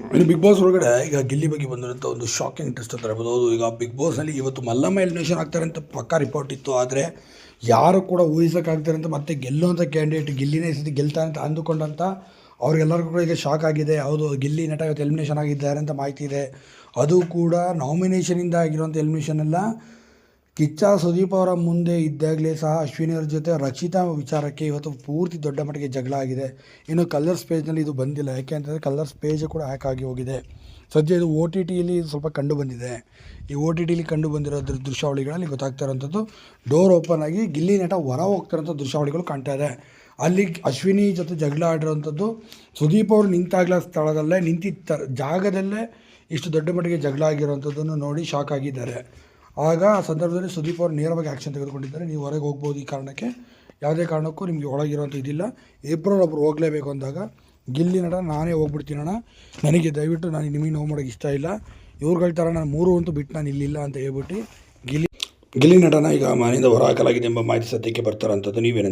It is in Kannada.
ಇನ್ನು ಬಿಗ್ ಬಾಸ್ ಒಳಗಡೆ ಈಗ ಗಿಲ್ಲಿ ಬಗ್ಗೆ ಬಂದಿರುವಂಥ ಒಂದು ಶಾಕಿಂಗ್ ಟೆಸ್ಟ್ ಅಂತ ಹೇಳ್ಬೋದು. ಈಗ ಬಿಗ್ ಬಾಸ್ನಲ್ಲಿ ಇವತ್ತು ಮಲ್ಲಮ್ಮ ಎಲಿಮಿನೇಷನ್ ಆಗ್ತಾರೆ ಅಂತ ಪಕ್ಕಾ ರಿಪೋರ್ಟ್ ಇತ್ತು. ಆದರೆ ಯಾರು ಕೂಡ ಊಹಿಸೋಕ್ಕಾಗ್ತಾರೆ ಅಂತ ಮತ್ತೆ ಗೆಲ್ಲುವಂಥ ಕ್ಯಾಂಡಿಡೇಟ್ ಗಿಲ್ಲಿನೇ ಸಿದ್ಧ ಗೆಲ್ತಾರೆ ಅಂತ ಅಂದುಕೊಂಡಂತ ಅವ್ರಿಗೆಲ್ಲರಿಗೂ ಕೂಡ ಈಗ ಶಾಕ್ ಆಗಿದೆ. ಹೌದು, ಗಿಲ್ಲಿ ನಟ ಇವತ್ತು ಎಲಿಮಿನೇಷನ್ ಆಗಿದ್ದಾರೆ ಅಂತ ಮಾಹಿತಿ ಇದೆ. ಅದು ಕೂಡ ನಾಮಿನೇಷನಿಂದ ಆಗಿರುವಂಥ ಎಲಿಮಿನೇಷನ್ ಎಲ್ಲ ಕಿಚ್ಚ ಸುದೀಪ್ ಅವರ ಮುಂದೆ ಇದ್ದಾಗಲೇ ಸಹ ಅಶ್ವಿನಿ ಅವ್ರ ಜೊತೆ ರಕ್ಷಿತಾ ವಿಚಾರಕ್ಕೆ ಇವತ್ತು ಪೂರ್ತಿ ದೊಡ್ಡ ಮಟ್ಟಿಗೆ ಜಗಳ ಆಗಿದೆ. ಇನ್ನು ಕಲರ್ಸ್ ಪೇಜ್ನಲ್ಲಿ ಇದು ಬಂದಿಲ್ಲ. ಯಾಕೆ ಅಂತಂದರೆ ಕಲರ್ಸ್ ಪೇಜ್ ಕೂಡ ಹ್ಯಾಕ್ ಆಗಿ ಹೋಗಿದೆ. ಸದ್ಯ ಇದು ಓ ಟಿ ಟಿಯಲ್ಲಿ ಸ್ವಲ್ಪ ಕಂಡು ಬಂದಿದೆ. ಈ ಓ ಟಿ ಟಿಲಿ ಕಂಡು ಬಂದಿರೋದ್ರ ದೃಶ್ಯಾವಳಿಗಳಲ್ಲಿ ಗೊತ್ತಾಗ್ತಾ ಇರೋಂಥದ್ದು ಡೋರ್ ಓಪನ್ ಆಗಿ ಗಿಲ್ಲಿ ನಟ ಹೊರ ಹೋಗ್ತಿರೋಂಥ ದೃಶ್ಯಾವಳಿಗಳು ಕಾಣ್ತಾ ಇದೆ. ಅಲ್ಲಿ ಅಶ್ವಿನಿ ಜೊತೆ ಜಗಳ ಆಡಿರೋಂಥದ್ದು ಸುದೀಪ್ ಅವರು ನಿಂತಾಗ್ಲ ಸ್ಥಳದಲ್ಲೇ ನಿಂತಿದ್ದ ಜಾಗದಲ್ಲೇ ಇಷ್ಟು ದೊಡ್ಡ ಮಟ್ಟಿಗೆ ಜಗಳ ಆಗಿರೋಂಥದ್ದನ್ನು ನೋಡಿ ಶಾಕ್ ಆಗಿದ್ದಾರೆ. ಆಗ ಆ ಸಂದರ್ಭದಲ್ಲಿ ಸುದೀಪ್ ಅವರು ನೇರವಾಗಿ ಆ್ಯಕ್ಷನ್ ತೆಗೆದುಕೊಂಡಿದ್ದಾರೆ. ನೀವು ಹೊರಗೆ ಹೋಗ್ಬೋದು ಈ ಕಾರಣಕ್ಕೆ. ಯಾವುದೇ ಕಾರಣಕ್ಕೂ ನಿಮಗೆ ಒಳಗಿರೋಂಥ ಇದಿಲ್ಲ. ಏಪ್ರಿಲ್ ಒಬ್ಬರು ಹೋಗಲೇಬೇಕು ಅಂದಾಗ, ಗಿಲ್ಲಿ ನಡ ನಾನೇ ಹೋಗ್ಬಿಡ್ತೀನಣ್ಣ ನನಗೆ ದಯವಿಟ್ಟು ನಾನು ನಿಮಗೆ ನೋವು ಮಾಡೋಕೆ ಇಷ್ಟ ಇಲ್ಲ. ಇವ್ರುಗಳ ಥರ ನಾನು ಮೂರು ಅಂತೂ ಬಿಟ್ಟು ನಾನು ಇಲ್ಲಿಲ್ಲ ಅಂತ ಹೇಳ್ಬಿಟ್ಟು ಗಿಲ್ಲಿ ಗಿಲ್ಲಿ ನಡನ ಈಗ ಮನೆಯಿಂದ ಹೊರ ಹಾಕಲಾಗಿದೆ ಎಂಬ ಮಾಹಿತಿ ಸದ್ಯಕ್ಕೆ ಬರ್ತಾರಂಥದ್ದು ನೀವೇನು